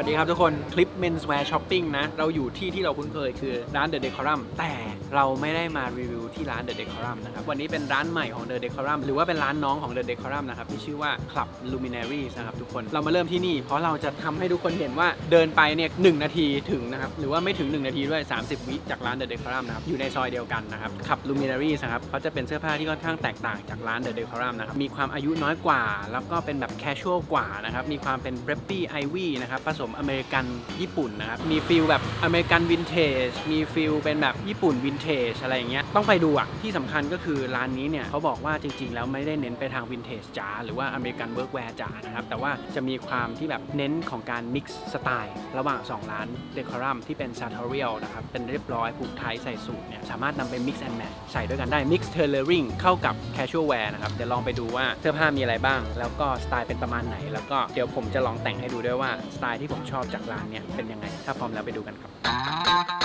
วัสดีครับทุกคนคลิป menswear shopping นะ เราอยู่ที่ที่เราคุ้นเคยคือร้าน The Decorum แต่เราไม่ได้มารีวิวที่ร้าน The Decorum นะครับ วันนี้เป็นร้านใหม่ของ The Decorum หรือว่าเป็นร้านน้องของ The Decorum นะครับ ที่ชื่อว่า Club Luminaries นะครับทุกคนเรามาเริ่มที่นี่ เพราะเราจะทำให้ทุกคนเห็นว่าเดินไปเนี่ยหนาทีถึงนะครับ หรือว่าไม่ถึง 1 นาทีด้วย 30 วิจากร้าน The Decorum นะครับอยู่ในซอยเดียวกันนะครับ Club Luminaries นะครับเขาจะเป็นเสื้อผ้าที่ค่อนข้างแตกต่างจากร้าน The Decorum นะครับมีความอายุน้อยกว่า แล้วก็เป็นแบบ casual กว่านะครับมีความเป็น preppy ivy นะครับผสมอเมริกันญี่ปุ่นนะครับ มีฟิลแบบอเมริกันวินเทจ มีฟิลเป็นแบบญี่ปุ่นวินเทจอะไรอย่างเงี้ย ต้องไปดูอะที่สำคัญก็คือร้านนี้เนี่ยเขาบอกว่าจริง ๆ แล้วไม่ได้เน้นไปทางวินเทจจ๋าหรือว่าอเมริกันเวิร์กแวร์จ๋านะครับ แต่ว่าจะมีความที่แบบเน้นของการ mix สไตล์ระหว่าง 2 ร้านเดคอรัมที่เป็น sartorial นะครับ เป็นเรียบร้อยผูกไทยใส่สูทเนี่ยสามารถนำไป mix and match ใส่ด้วยกันได้ mix tailoring เข้ากับ casual wear นะครับเดี๋ยวลองไปดูว่าเสื้อผ้ามีอะไรบ้าง แล้วก็สไตล์เป็นประมาณไหน แล้วก็เดี๋ยวผมจะลองแต่งให้ดูด้วยว่าสไตล์ที่ผมชอบจากร้านเนี่ยเป็นยังไง ถ้าพร้อมแล้วไปดูกันครับ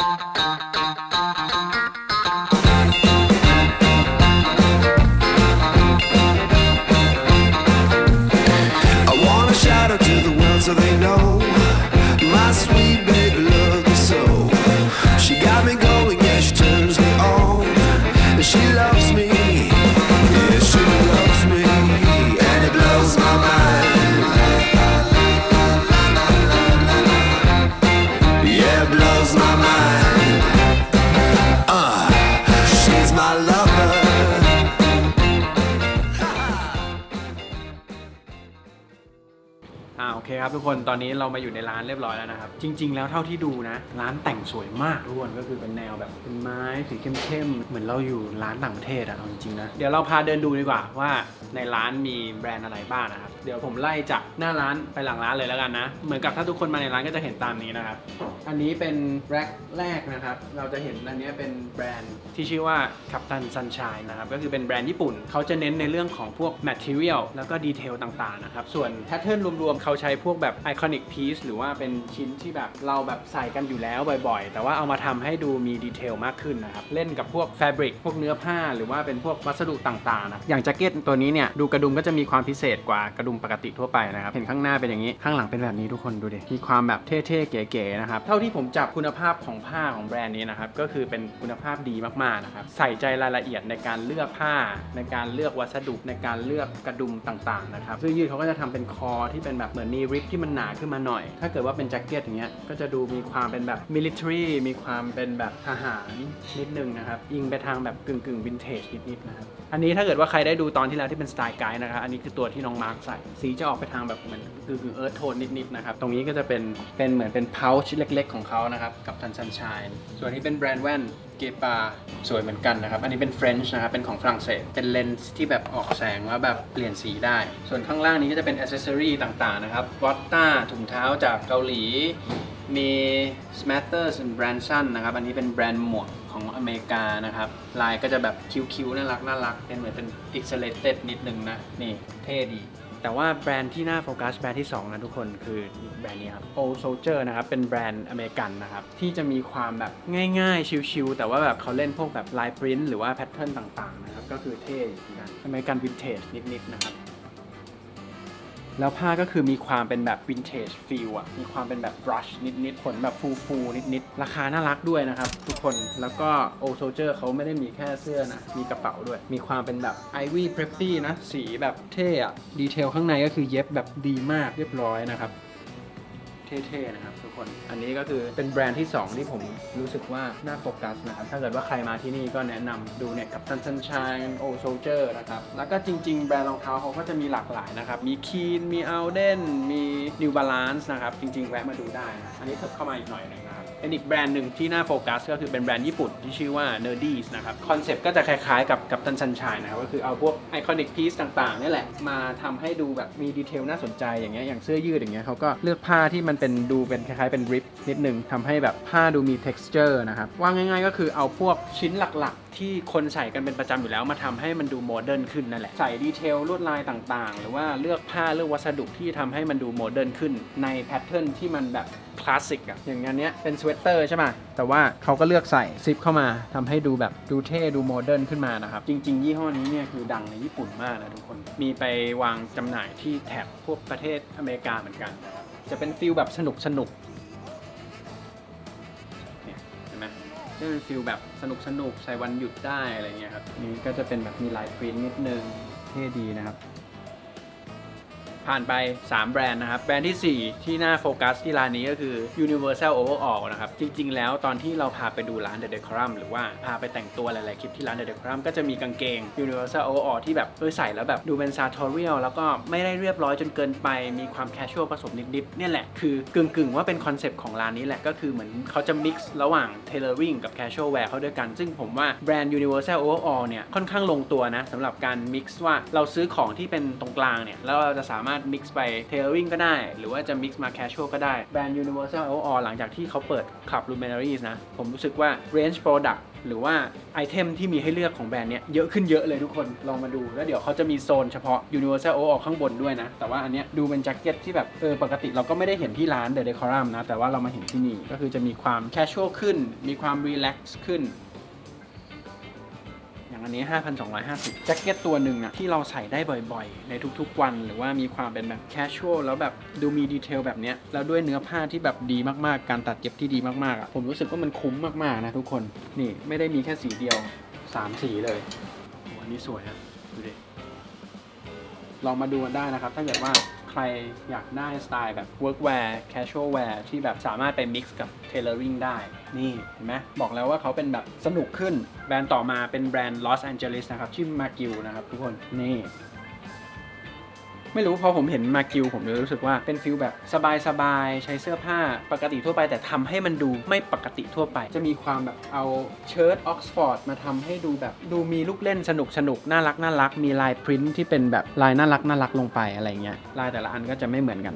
ครับทุกคนตอนนี้เรามาอยู่ในร้านเรียบร้อยแล้วนะครับ จริง ๆ แล้วเท่าที่ดูนะ ร้านแต่งสวยมากทุกคนก็คือเป็นแนวแบบเป็นไม้สีเข้มๆเหมือนเราอยู่ร้านต่างประเทศอะเอาจริงๆนะเดี๋ยวเราพาเดินดูดีกว่าว่าในร้านมีแบรนด์อะไรบ้างนะครับ เดี๋ยวผมไล่จากหน้าร้านไปหลังร้านเลยแล้วกันนะ เหมือนกับถ้าทุกคนมาในร้านก็จะเห็นตามนี้นะครับ อันนี้เป็นแร็คแรกนะครับ เราจะเห็นอันนี้เป็นแบรนด์ที่ชื่อว่า Captain Sunshine นะครับ ก็คือเป็นแบรนด์ญี่ปุ่น เขาจะเน้นในเรื่องของพวก material แล้วก็ดีเทลต่างๆนะครับ ส่วนแพทเทิร์นรวมๆ เขาใช้พวกแบบ iconic piece หรือว่าเป็นชิ้นที่แบบเราแบบใส่กันอยู่แล้วบ่อยๆ แต่ว่าเอามาทำให้ดูมีดีเทลมากขึ้นนะครับ เล่นกับพวก fabric พวกเนื้อผ้า หรือว่าเป็นพวกวัสดุต่างๆนะอย่างแจ็คเก็ตตัวนี้เนี่ยดูกระดุมก็จะมีความพิเศษกว่ากระดุมปกติทั่วไปนะครับ เห็นข้างหน้าเป็นอย่างนี้ ข้างหลังเป็นแบบนี้ทุกคนดูดิ มีความแบบเท่ๆเก๋ๆนะครับ เท่าที่ผมจับคุณภาพของผ้าของแบรนด์นี้นะครับ ก็คือเป็นคุณภาพดีมากๆนะครับ ใส่ใจรายละเอียดในการเลือกผ้า ในการเลือกวัสดุในการเลือกกระดุมต่างๆนะครับเสื้อยืดเขาก็จะทำเป็นคอที่เป็นแบบเหมือนมีริบที่มันหนาขึ้นมาหน่อย ถ้าเกิดว่าเป็นแจ็คเก็ตอย่างเงี้ย ก็จะดูมีความเป็นแบบมิลิเ a อรี่ มีความเป็นแบบทหารนิดนึงนะครับ ยิงไปทางแบบกึ่งๆวินเทจนิดๆนะครับ อันนี้ถ้าเกิดว่าใครได้ดูตอนที่แล้วที่เป็นสไตล์ไกด์นะครับ อันนี้คือตัวที่น้องมาร์คใส่สีจะออกไปทางแบบเหมือนกึ่งเอิร์ธโทนนิดๆนะครับ ตรงนี้ก็จะเป็นเป็นเหมือนเป็นพาวช์เล็กๆ ของเขานะครับ กับทันซันช i ยส่วนนี้เป็นแบรนด์แว่นเกปาสวยเหมือนกันนะครับ อันนี้เป็นเฟรนช์นะครับ เป็นของฝรั่งเศส เป็นเลนส์ที่แบบออกแสงแล้วแบบเปลี่ยนสีได้ ส่วนข้างล่างนี้ก็จะเป็นอ c เซสซอรีต่างๆนะครับวอตต้าถุงเท้าจากเกาหลีมี Smatters and Branson นะครับ อันนี้เป็นแบรนด์หมวกของอเมริกานะครับ ลายก็จะแบบคิ้วๆน่ารักน่ารัก เป็นเหมือนเป็น pixelated นิดนึงนะ นี่เท่ดี แต่ว่าแบรนด์ที่น่าโฟกัสแบรนด์ที่2นะทุกคนคือแบรนด์นี้ครับ Old Soldier นะครับ เป็นแบรนด์อเมริกันนะครับ ที่จะมีความแบบง่ายๆ ชิลๆ แต่ว่าแบบเขาเล่นพวกแบบลายปริ้นหรือว่าแพทเทิร์นต่างๆนะครับ ก็คือเท่เหมือนกันอเมริกันวินเทจนิดๆนะครับ แล้วผ้าก็คือมีความเป็นแบบวินเทจฟิลอะมีความเป็นแบบบรัชนิดๆขนแบบฟูฟูๆนิดๆ ราคาน่ารักด้วยนะครับ ทุกคน แล้วก็โอโซเจอร์เขาไม่ได้มีแค่เสื้อนะ มีกระเป๋าด้วย มีความเป็นแบบไอวี่เพร p ซี่นะ สีแบบเท่อะดีเทลข้างในก็คือเย็บแบบดีมากเรียบร้อยนะครับ เท่ๆนะครับทุกคน อันนี้ก็คือเป็นแบรนด์ที่ 2 ที่ผมรู้สึกว่าน่าโฟกัสนะครับ ถ้าเกิดว่าใครมาที่นี่ก็แนะนำดูเนี่ยกับตันซันชายโอโซเจอร์นะครับ แล้วก็จริง ๆ แบรนด์รองเท้าเขาก็จะมีหลากหลายนะครับ มีคีนมีอัลเดนมีนิวบาลานซ์นะครับ จริง ๆ แวะมาดูได้นะอันนี้เถิบเข้ามาอีกหน่อยหนึงนะครับ เป็นอีกแบรนด์หนึ่งที่น่าโฟกัสก็คือเป็นแบรนด์ญี่ปุ่นที่ชื่อว่า n e r d i s นะครับคอนเซปต์ก็จะคล้ายๆกับกับตันชันชายนะครับก็คือเอาพวกไอคอนิกพีซต่างๆนี่แหละ มาทำให้ดูแบบมีดีเทลน่าสนใจอย่างเงี้ยอย่างเสื้อยืดอย่างเงี้ยเขาก็เลือกผ้าที่มันเป็นดูเป็นคล้ายๆเป็นริปนิดนึงทำให้แบบผ้าดูมี texture นะครับว่าง่าย ๆ ก็คือเอาพวกชิ้นหลักๆ ที่คนใส่กันเป็นประจำอยู่แล้วมาทำให้มันดูโมเดิร์นขึ้นนั่นแหละ ใส่ดีเทลลวดลายต่างๆ หรือว่าเลือกผ้าเลือกวัสดุที่ทำให้มันดูโมเดิร์นขึ้น ในแพทเทิร์นที่มันแบบคลาสสิกอะอย่างอันเนี้ยเป็นสเวตเตอร์ใช่ไหมแต่ว่าเขาก็เลือกใส่ซิปเข้ามาทำให้ดูแบบดูเท่ดูโมเดิร์นขึ้นมานะครับ จริง ๆ ยี่ห้อนี้เนี่ยคือดังในญี่ปุ่นมากนะทุกคน มีไปวางจำหน่ายที่แถบพวกประเทศอเมริกาเหมือนกัน จะเป็นฟิลแบบสนุกสนุกๆ ห็นไหมจะเป็นฟิลแบบสนุกสนุกใช้วันหยุดได้อะไรเงี้ยครับนี่ก็จะเป็นแบบมีลายพรินนิดนึงเท่ดีนะครับ ผ่านไป 3 แบรนด์นะครับ แบรนด์ทีสี่ 4 ที่น่าโฟกัสที่ร้านนี้ก็คือ Universal Overall นะครับ จริง ๆ แล้วตอนที่เราพาไปดูร้าน The Decorum หรือว่าพาไปแต่งตัวหลาย ๆ คลิปที่ร้าน The Decorum ก็จะมีกางเกง Universal Overall ที่แบบเออใส่แล้วแบบดูเป็น sartorial แล้วก็ไม่ได้เรียบร้อยจนเกินไป มีความ casual ผสมนิด ๆ เนี่ยแหละ คือกึ่ง ๆ ว่าเป็นคอนเซปต์ของร้านนี้แหละ ก็คือเหมือนเขาจะ mix ระหว่าง tailoring กับ casual wear เข้าด้วยกัน ซึ่งผมว่าแบรนด์ Universal Overall เนี่ยค่อนข้างลงตัวนะสำหรับการ mix ว่าเราซื้อของที่เป็นตรงกลางเนี่ยแล้วเราจะสามารถ mix ไป tailoring ก็ได้ หรือว่าจะ mix มา casual ก็ได้ แบรนด์ Universal Overall หลังจากที่เขาเปิด Club Luminaries นะ ผมรู้สึกว่า range product หรือว่าไอเทมที่มีให้เลือกของแบรนด์เนี้ยเยอะขึ้นเยอะเลยทุกคนลองมาดู แล้วเดี๋ยวเขาจะมีโซนเฉพาะ Universal Overall ข้างบนด้วยนะ แต่ว่าอันเนี้ยดูเป็นแจ็คเก็ตที่แบบเออปกติเราก็ไม่ได้เห็นที่ร้าน The Decorum นะแต่ว่าเรามาเห็นที่นี่ก็คือจะมีความ casual ขึ้น มีความ relax ขึ้นางอันนี้ 5,250 แจ็คเก็ตตัวหนึ่งนะที่เราใส่ได้บ่อยๆ ในทุกๆวัน หรือว่ามีความเป็นแบบแคชชวลแล้วแบบดูมีดีเทลแบบเนี้ยแล้วด้วยเนื้อผ้าที่แบบดีมากๆ การตัดเย็บที่ดีมากๆอะผมรู้สึกว่ามันคุ้มมากๆนะทุกคนนี่ไม่ได้มีแค่สีเดียว 3 สีเลยอันนี้สวยอะดูดิลองมาดูกันได้นะครับ ถ้าเกิดว่า ใครอยากได้สไตล์แบบ workwear casual wear ที่แบบสามารถไป mix กับ tailoring ได้ นี่เห็นไหมบอกแล้วว่าเขาเป็นแบบสนุกขึ้น แบรนด์ต่อมาเป็นแบรนด์ Los Angeles นะครับ ชื่อ m a g i l นะครับทุกคน นี่ ไม่รู้พอผมเห็นมากิวผมเลยรู้สึกว่าเป็นฟิลแบบสบายๆใช้เสื้อผ้าปกติทั่วไป แต่ทำให้มันดูไม่ปกติทั่วไป จะมีความแบบเอาเชิ้ตออกซฟอร์ดมาทำให้ดูแบบดูมีลูกเล่นสนุกสนุกน่ารักน่ารักมีลายพริ้นที่เป็นแบบลายน่ารักน่ารักลงไปอะไรเงี้ยลายแต่ละอันก็จะไม่เหมือนกัน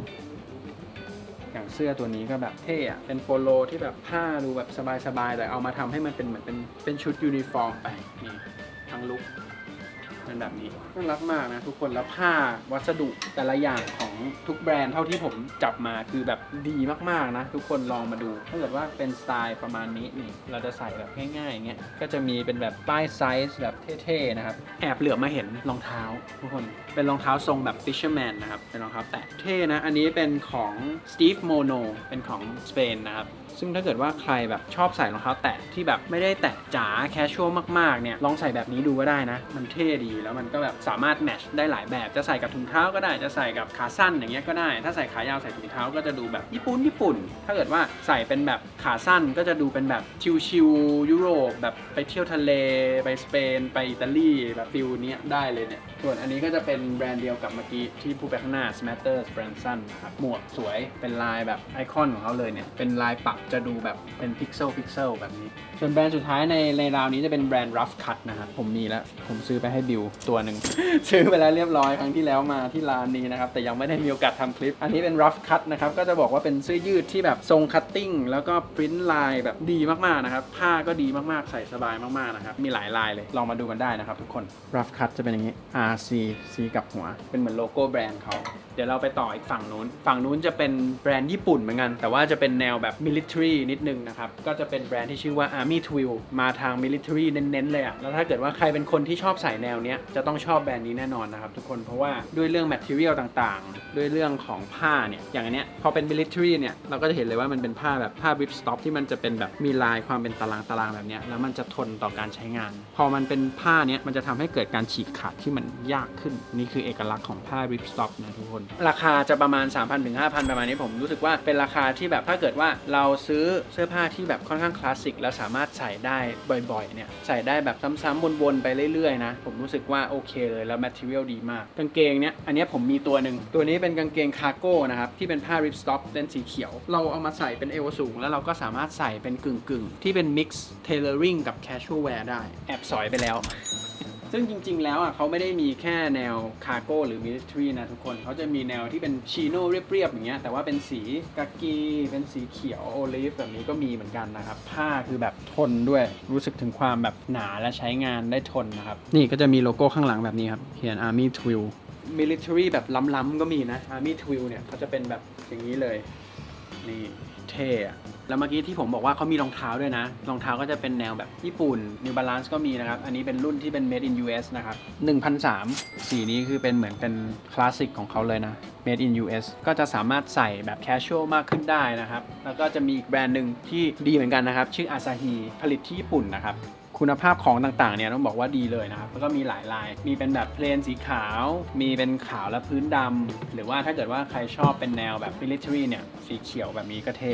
อย่างเสื้อตัวนี้ก็แบบเท่อะเป็นโปโลที่แบบผ้าดูแบบสบายๆ แต่เอามาทำให้มันเป็นเหมือนเป็นเป็นชุดยูนิฟอร์มไปนี่ทั้งลุค เป็นแบบนี้น่ารักมากนะทุกคนแล้วผ้าวัสดุแต่ละอย่างของทุกแบรนด์เท่าที่ผมจับมาคือแบบดีมากๆนะ ทุกคนลองมาดู ถ้าเกิดว่าเป็นสไตล์ประมาณนี้นี่เราจะใส่แบบง่ายๆอย่างเงี้ยก็จะมีเป็นแบบป้ายไซส์แบบเท่ๆนะครับแอบเหลือมาเห็นรองเท้า ทุกคนเป็นรองเท้าทรงแบบ fisherman นะครับเป็นรองเท้าแตะเท่นะอันนี้เป็นของ Steve Mono เป็นของสเปนนะครับ ซึ่งถ้าเกิดว่าใครแบบชอบใส่รองเท้าแตะที่แบบไม่ได้แตะจ๋าแคชชวลมากๆเนี่ยลองใส่แบบนี้ดูก็ได้นะ มันเท่ดีแล้วมันก็แบบสามารถแมทช์ได้หลายแบบจะใส่กับถุงเท้าก็ได้จะใส่กับขาสั้นอย่างเงี้ยก็ได้ ถ้าใส่ขายาวใส่ถุงเท้าก็จะดูแบบญี่ปุ่นญี่ปุ่น ถ้าเกิดว่าใส่เป็นแบบขาสั้นก็จะดูเป็นแบบชิลๆยุโรปแบบไปเที่ยวทะเลไปสเปนไปอิตาลีแบบฟิลเนี้ยได้เลยเนี่ยส่วนอันนี้ก็จะเป็นแบรนด์เดียวกับเมื่อกี้ที่พูดไปข้างหน้า Smatters Branson นะครับหมวกสวยเป็นลายแบบไอคอนของเขาเลยเนี่ยเป็นลายปักจะดูแบบเป็นพิกเซลพิกเซลแบบนี้ ส่วนแบรนด์สุดท้ายในในราวนี้จะเป็นแบรนด์ Rough Cut นะครับผมมีแล้ว ผมซื้อไปให้บิวตัวหนึ่ง ซื้อไปแล้วเรียบร้อยครั้งที่แล้วมาที่ร้านนี้นะครับ แต่ยังไม่ได้มีโอกาสทำคลิป อันนี้เป็น Rough Cut นะครับ ก็จะบอกว่าเป็นเสื้อยืดที่แบบทรงคัตติ้งแล้วก็ปริ้นลายแบบดีมากๆนะครับ ผ้าก็ดีมากๆใส่สบายมากๆนะครับ มีหลายลายเลยลองมาดูกันได้นะครับทุกคน Rough Cut จะเป็นอย่างนี้ RC C กับหัว เป็นเหมือนโลโก้แบรนด์เขาเดี๋ยวเราไปต่ออีกฝั่งนู้น ฝั่งนู้นจะเป็นแบรนด์ญี่ปุ่นเหมือนกัน แต่ว่าจะเป็นแนวแบบ military นิดนึงนะครับ ก็จะเป็นแบรนด์ที่ชื่อว่า Army Twill มาทาง military เน้นๆเลยอะแล้วถ้าเกิดว่าใครเป็นคนที่ชอบใส่แนวเนี้ยจะต้องชอบแบรนด์นี้แน่นอนนะครับทุกคนเพราะว่าด้วยเรื่อง material ต่างๆ ด้วยเรื่องของผ้าเนี่ยอย่างอันเนี้ยพอเป็น military เนี่ยเราก็จะเห็นเลยว่ามันเป็นผ้าแบบผ้า rip stop ที่มันจะเป็นแบบมีลายความเป็นตารางตารางๆแบบเนี้ยแล้วมันจะทนต่อการใช้งาน พอมันเป็นผ้าเนี้ยมันจะทำให้เกิดการฉีกขาดที่มันยากขึ้น นี่คือเอกลักษณ์ของผ้า rip stop นะทุกคน ราคาจะประมาณ 3,000ถึง5,000ประมาณนี้ผมรู้สึกว่าเป็นราคาที่แบบถ้าเกิดว่าเราซื้อเสื้อผ้าที่แบบค่อนข้างคลาสสิกแล้วสามารถใส่ได้บ่อยๆเนี่ยใส่ได้แบบซ้ำๆวนๆไปเรื่อยๆนะผมรู้สึกว่าโอเคเลยแล้ว material ดีมาก กางเกงเนี้ยอันนี้ผมมีตัวหนึ่งตัวนี้เป็นกางเกงคาร์โก้นะครับที่เป็นผ้า rip stop เล่นสีเขียว เราเอามาใส่เป็นเอวสูง แล้วเราก็สามารถใส่เป็นกึ่งๆ ที่เป็น mix tailoring กับ casual wear ได้แอบสอยไปแล้ว ซึ่งจริง ๆ แล้วอะเขาไม่ได้มีแค่แนวคาร์โก้หรือมิลิ t รีนะทุกคนเขาจะมีแนวที่เป็นชีโน่เรียบๆอย่างเงี้ยแต่ว่าเป็นสีกากีเป็นสีเขียวโอลิฟแบบนี้ก็มีเหมือนกันนะครับ ผ้าคือแบบทนด้วยรู้สึกถึงความแบบหนาและใช้งานได้ทนนะครับ นี่ก็จะมีโลโก้ข้างหลังแบบนี้ครับเขียน Army Twill military แบบล้ำๆก็มีนะ Army Twill เนี่ยเขาจะเป็นแบบอย่างนี้เลยนี่เท่อะแล้วเมื่อกี้ที่ผมบอกว่าเขามีรองเท้าด้วยนะ รองเท้าก็จะเป็นแนวแบบญี่ปุ่น New Balance ก็มีนะครับ อันนี้เป็นรุ่นที่เป็น made in US นะครับ1,003สีนี้คือเป็นเหมือนเป็นคลาสสิกของเขาเลยนะ made in US ก็จะสามารถใส่แบบ casual มากขึ้นได้นะครับ แล้วก็จะมีอีกแบรนด์หนึ่งที่ดีเหมือนกันนะครับ ชื่อ Asahi ผลิตที่ญี่ปุ่นนะครับ คุณภาพของต่างๆเนี่ยต้องบอกว่าดีเลยนะครับแล้วก็มีหลายลาย มีเป็นแบบเพลนสีขาว มีเป็นขาวและพื้นดำหรือว่าถ้าเกิดว่าใครชอบเป็นแนวแบบ military เนี่ยสีเขียวแบบนี้ก็เท่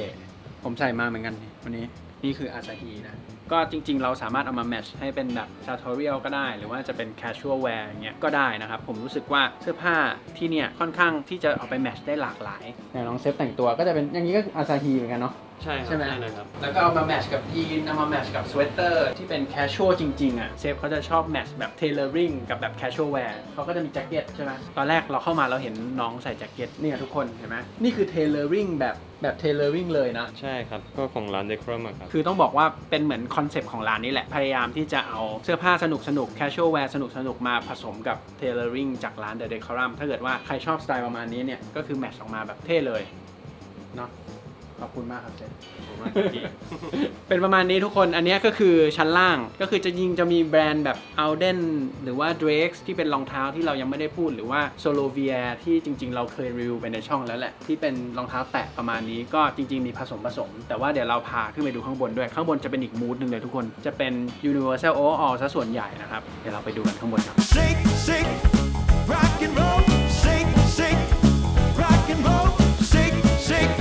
ผมใส่มาเหมือนกันนี่วันนี้นี่คืออาซาฮีนะก็จริงๆ เราสามารถเอามาแมทช์ให้เป็นแบบ sartorial ก็ได้ หรือว่าจะเป็น casual wear อย่างเงี้ยก็ได้นะครับ ผมรู้สึกว่าเสื้อผ้าที่เนี่ยค่อนข้างที่จะเอาไปแมทช์ได้หลากหลายเนี่ยน้องเซฟแต่งตัวก็จะเป็นอย่างนี้ก็อาซาฮีเหมือนกันเนาะ ใช่ครับใช่ไหมเลยครับ แล้วก็เอามาแมทช์กับยีนเอามาแมทช์กับสเวตเตอร์ที่เป็นแคชชวลจริงๆอะเซฟเขาจะชอบแมทช์แบบเทเลอริงกับแบบแคชชวลแวร์เขาก็จะมีแจ็คเก็ตใช่ไหมตอนแรกเราเข้ามาเราเห็นน้องใส่แจ็คเก็ตเนี่ยทุกคนเห็นไหมนี่คือเทเลอริงแบบแบบเทเลอริงเลยนะ ใช่ครับ ก็ของร้านเดครัมครับ คือต้องบอกว่าเป็นเหมือนคอนเซปต์ของร้านนี้แหละ พยายามที่จะเอาเสื้อผ้าสนุกสนุกแคชชวลแวร์สนุกสนุกมาผสมกับเทเลอริงจากร้าน The Decorum ถ้าเกิดว่าใครชอบสไตล์ประมาณนี้เนี่ย ก็คือแมทช์ออกมาแบบเท่เลยเนาะ ขอบคุณมากครับเซฟผมว่าดีเป็นประมาณนี้ทุกคน อันเนี้ยก็คือชั้นล่าง ก็คือจะยิงจะมีแบรนด์แบบ Alden หรือว่า Drake ที่เป็นรองเท้าที่เรายังไม่ได้พูด หรือว่า Solovia ที่จริง ๆ เราเคยรีวิวไปในช่องแล้วแหละ ที่เป็นรองเท้าแตะประมาณนี้ ก็จริง ๆ มีผสมผสม แต่ว่าเดี๋ยวเราพาขึ้นไปดูข้างบนด้วย ข้างบนจะเป็นอีกมูดหนึ่งเลยทุกคน จะเป็น Universal Overall ซะส่วนใหญ่นะครับ เดี๋ยวเราไปดูกันข้างบนครับ Shake, shake, rock and roll. Shake, shake, rock and roll. Shake, shake,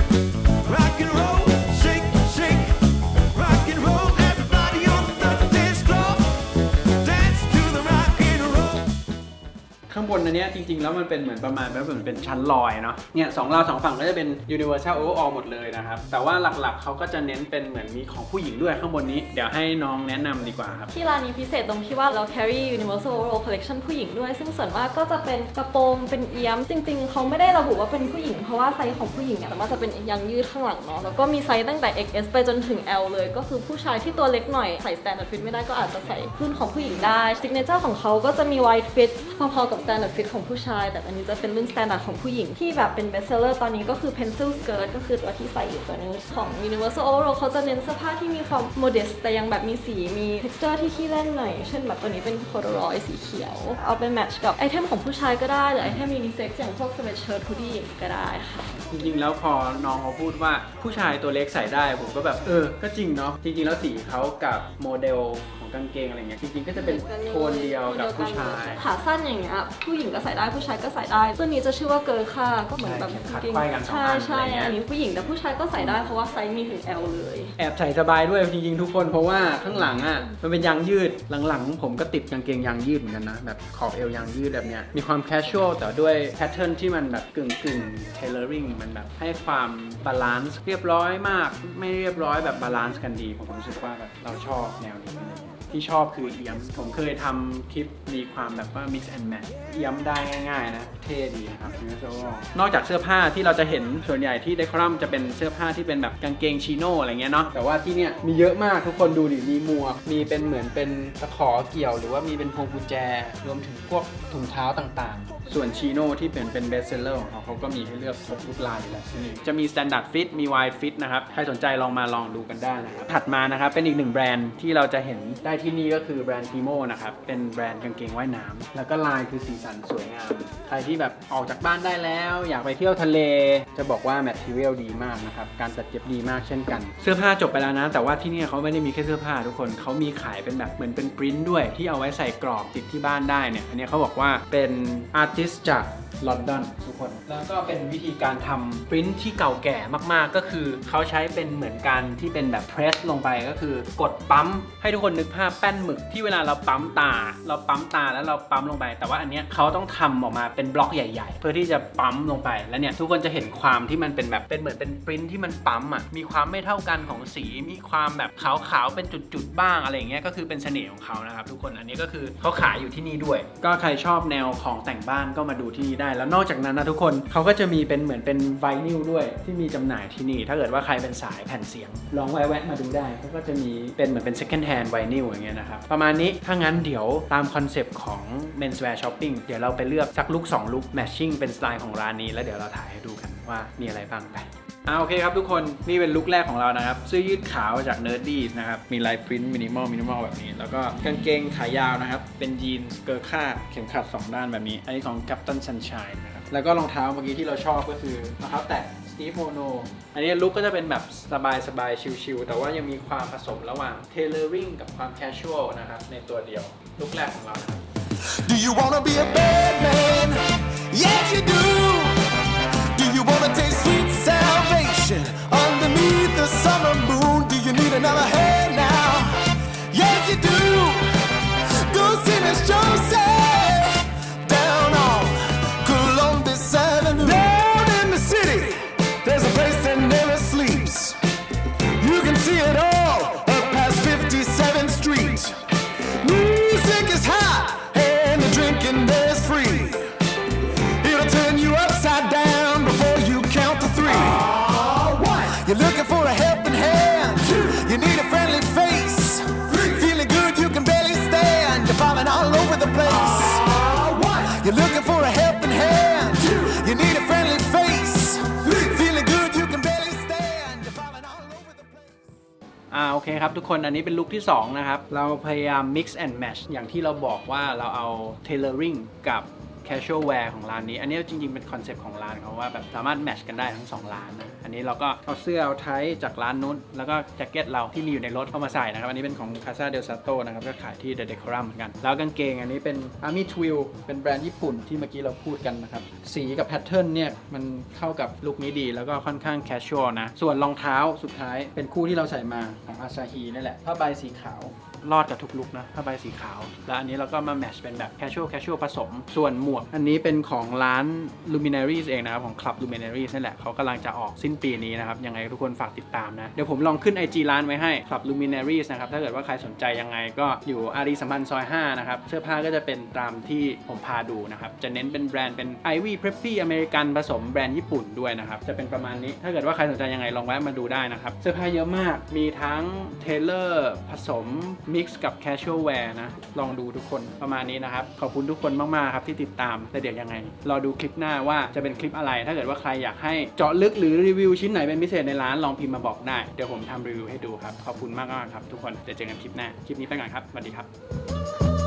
อันเนี้ยจริง ๆ แล้วมันเป็นเหมือนประมาณแบบเหมือนเป็นชั้นลอยเนาะเนี่ยสองเราวสองฝั่งก็จะเป็น Universal Overall หมดเลยนะครับ แต่ว่าหลักๆเขาก็จะเน้นเป็นเหมือนมีของผู้หญิงด้วยข้างบนนี้ เดี๋ยวให้น้องแนะนำดีกว่าครับ ที่ร้านนี้พิเศษตรงที่ว่าเรา carry universal overall collection ผู้หญิงด้วย ซึ่งส่วนมากก็จะเป็นกระโปรงเป็นเอี้ยม จริง ๆ เขาไม่ได้ระบุว่าเป็นผู้หญิง เพราะว่าไซส์ของผู้หญิงเนี่ยมารถจะเป็นยางยืดข้างหลังเนาะ แล้วก็มีไซส์ตั้งแต่ XS ไปจนถึง L เลย ก็คือผู้ชายที่ตัวเล็กหน่อยใส่ standard fit ไม่ได้ก็อาจจะใส่รุ่นของผู้หญิงได้ signature ของเขาก็จะมี wide fit พอๆกับ standard fit ของผู้ชาย แต่อันนี้จะเป็นรุ่น standard ของผู้หญิงที่แบบเป็น best seller ตอนนี้ก็คือ pencil skirt ก็คือตัวที่ใส่อยู่ตัวนี้ของ universal overall เขาจะเน้นเสื้อผ้าที่มีความ modest แต่ยังแบบมีสีมี texture ที่ขี้เล่นหน่อย เช่นแบบตัวนี้เป็น corduroy สีเขียว เอาไปแมทช์กับไอเทมของผู้ชายก็ได้หรือไอเทม unisex อย่างพวก sweatshirt hoodie อย่างก็ได้ค่ะ จริงๆ แล้วพอน้องเขาพูดว่าผู้ชายตัวเล็กใส่ได้ผมก็แบบเออ ก็จริงเนาะจริงๆ แล้วสีเขากับโมเดลของ กางเกงอะไรเงี้ยจริงๆก็จะเป็นโทนเดียวกับผู้ชายขาสั้นอย่างเงี้ยผู้หญิงก็ใส่ได้ผู้ชายก็ใส่ได้ตัวนี้จะชื่อว่าเกิร์ลค่ะก็เหมือนแบบใช่เข็มขัดกางเกงไขว้กันสองใช่อันใช่อะไรเงี้ยอันนี้ผู้หญิงแต่ผู้ชายก็ใส่ได้เพราะว่าไซส์มีถึง L เลยแอบใส่สบายด้วยจริงๆทุกคนเพราะว่าข้างหลังอะมันเป็นยางยืดหลังๆ ผมก็ติดกางเกงยางยืดเหมือนกันนะแบบขอบเอวยางยืดแบบเนี้ยมีความแคชชวลแต่ด้วยแพทเทิร์นที่มันแบบกึ่งกึ่งเทเลอริงมันแบบให้ความบาลานซ์เรียบร้อยมาก ไม่เรียบร้อยแบบบาลานซ์กันดี ผมรู้สึกว่าแบบเราชอบแนวนี้อะไรเงี้ย ที่ชอบคือเอียม ผมเคยทำคลิปมีความแบบว่า mix and match เอียมได้ง่ายๆนะเท่ดีนะครับ Universal นอกจากเสื้อผ้าที่เราจะเห็นส่วนใหญ่ที่ Decorum จะเป็นเสื้อผ้าที่เป็นแบบกางเกงชิโน่อะไรเงี้ยเนาะแต่ว่าที่เนี่ยมีเยอะมากทุกคนดูดิมีหมวกมีเป็นเหมือนเป็นตะขอเกี่ยว หรือว่ามีเป็นพวงกุญแจ รวมถึงพวกถุงเท้าต่างๆ ส่วนชิโน่ที่เป็นเป็นเบสเซลเลอร์ของเขาเขาก็มีให้เลือกครบทุกลายแล้วที่นี่จะมี Standard Fit มี Wide Fit นะครับใครสนใจลองมาลองดูกันได้นะครับถัดมานะครับเป็นอีกหนึ่งแบรนด์ที่เราจะเห็นได้ที่นี่ก็คือแบรนด์ Timo นะครับ เป็นแบรนด์กางเกงว่ายน้ำแล้วก็ลายคือสีสันสวยงาม ใครที่แบบออกจากบ้านได้แล้ว อยากไปเที่ยวทะเล จะบอกว่า Material ดีมากนะครับ การจัดเก็บดีมากเช่นกัน เสื้อผ้าจบไปแล้วนะ แต่ว่าที่เนี่ยเขาไม่ได้มีแค่เสื้อผ้าทุกคนเขามีขายเป็นแบบเหมือนเป็นปริ้นด้วย ที่เอาไว้ใส่กรอบติดที่บ้านได้เนี่ย อันเนี้ยเขาบอกว่าเป็นอาร์ติสจากลอนดอนทุกคน แล้วก็เป็นวิธีการทำปริ้นที่เก่าแก่มากๆ ก็คือเขาใช้เป็นเหมือนการที่เป็นแบบเพรสลงไปก็คือกดปั๊มให้ทุกคนนึกภาพแป้นหมึกที่เวลาเราปั๊มตา เราปั๊มตาแล้วเราปั๊มลงไป แต่ว่าอันเนี้ยเขาต้องทำออกมาเป็นบล็อกใหญ่ ๆ เพื่อที่จะปั๊มลงไปแล้วเนี่ยทุกคนจะเห็นความที่มันเป็นแบบเป็นเหมือนเป็นปริ้นที่มันปั๊มอะมีความไม่เท่ากันของสีมีความแบบขาวๆเป็นจุดๆบ้างอะไรอย่างเงี้ยก็คือเป็นเสน่ห์ของเขานะครับทุกคนอันนี้ก็คือเขาขายอยู่ที่นี่ด้วย ก็ใครชอบแนวของแต่งบ้านก็มาดูที่นี่ได้ แล้วนอกจากนั้นนะทุกคนเขาก็จะมีเป็นเหมือนเป็นไวนิลด้วยที่มีจำหน่ายที่นี่ ถ้าเกิดว่าใครเป็นสายแผ่นเสียง ลองแวะมาดูได้เขาก็จะมีเป็นเหมือนเป็น second hand ไวนิลอย่างเงี้ยนะครับ ประมาณนี้ ถ้างั้นเดี๋ยวตามคอนเซปต์ของ menswear shopping เดี๋ยวเราไปเลือกสักลุก2ลุก matching เป็นสไตล์ของร้านนี้ แล้วเดี๋ยวเราถ่ายให้ดูกันว่ามีอะไรบ้างไปอ่าโอเคครับทุกคนนี่เป็นลุคแรกของเรานะครับเสื้อยืดขาวจาก Nerdy นะครับ มีลายพริ้นมินิมอลมินิมอลแบบนี้ แล้วก็กางเกงขายาวนะครับ เป็นยีนส์เกิร์ค่าเข็มขัด 2 ด้านแบบนี้ อันนี้ของ Captain Sunshine นะครับ แล้วก็รองเท้าเมื่อกี้ที่เราชอบก็คือรองเท้าแตะ Steve Mono อันนี้ลุคก็จะเป็นแบบสบายสบายชิลๆแต่ว่ายังมีความผสมระหว่างเทเลอริงกับความแคชชวลนะครับ ในตัวเดียวลุคแรกของเรานะครับ Do you wanna be a bad man? Yes, you do. Do you wanna taste sweet salvation underneath the summer moon? Do you need another hand อ่าโอเคครับทุกคนอันนี้เป็นลุคที่ 2 นะครับ เราพยายาม mix and match อย่างที่เราบอกว่าเราเอา tailoring กับ casual wear ของร้านนี้ อันนี้จริงๆ เป็นคอนเซปต์ของร้านเขาว่าแบบสามารถ match กันได้ทั้ง2ร้านนะอันนี้เราก็เอาเสื้อเอาไทจากร้านนู้น แล้วก็แจ็คเก็ตเราที่มีอยู่ในรถเข้ามาใส่นะครับ อันนี้เป็นของ Casa del Sato นะครับก็ขายที่ The Decorum เหมือนกัน แล้วกางเกงอันนี้เป็น Army Twill เป็นแบรนด์ญี่ปุ่นที่เมื่อกี้เราพูดกันนะครับ สีกับแพทเทิร์นเนี่ยมันเข้ากับลุคนี้ดีแล้วก็ค่อนข้าง casual นะส่วนรองเท้าสุดท้ายเป็นคู่ที่เราใส่มาของอาซาฮีนี่แหละผ้าใบสีขาว รอดกับทุกลุกนะผ้าใบสีขาว แล้วอันนี้เราก็มาแมชเป็นแบบ casual casual ผสม ส่วนหมวก อันนี้เป็นของร้าน Luminaries เองนะครับ ของ Club Luminaries นั่นแหละเขากำลังจะออกสิ้นปีนี้นะครับ ยังไงทุกคนฝากติดตามนะ เดี๋ยวผมลองขึ้น IG ร้านไว้ให้ Club Luminaries นะครับ ถ้าเกิดว่าใครสนใจยังไงก็อยู่อารีสัมพันธ์ซอย5นะครับเสื้อผ้าก็จะเป็นตามที่ผมพาดูนะครับจะเน้นเป็นแบรนด์เป็น Ivy Preppy อเมริกันผสมแบรนด์ญี่ปุ่นด้วยนะครับจะเป็นประมาณนี้ถ้าเกิดว่าใครสนใจยังไงลองแวะมาดูได้นะครับเสื้อผ้าเยอะมากมีทั้งเทเลอร์ผสมมิกซ์กับ casual wear นะ ลองดูทุกคนประมาณนี้นะครับ ขอบคุณทุกคนมาก ๆ ครับที่ติดตามแต่เดี๋ยวยังไง รอดูคลิปหน้าว่าจะเป็นคลิปอะไร ถ้าเกิดว่าใครอยากให้เจาะลึกหรือรีวิวชิ้นไหนเป็นพิเศษในร้านลองพิมพ์มาบอกได้ เดี๋ยวผมทำรีวิวให้ดูครับ ขอบคุณมาก ๆ ครับทุกคนเดี๋ยวเจอกันคลิปหน้า คลิปนี้ไปก่อนครับสวัสดีครับ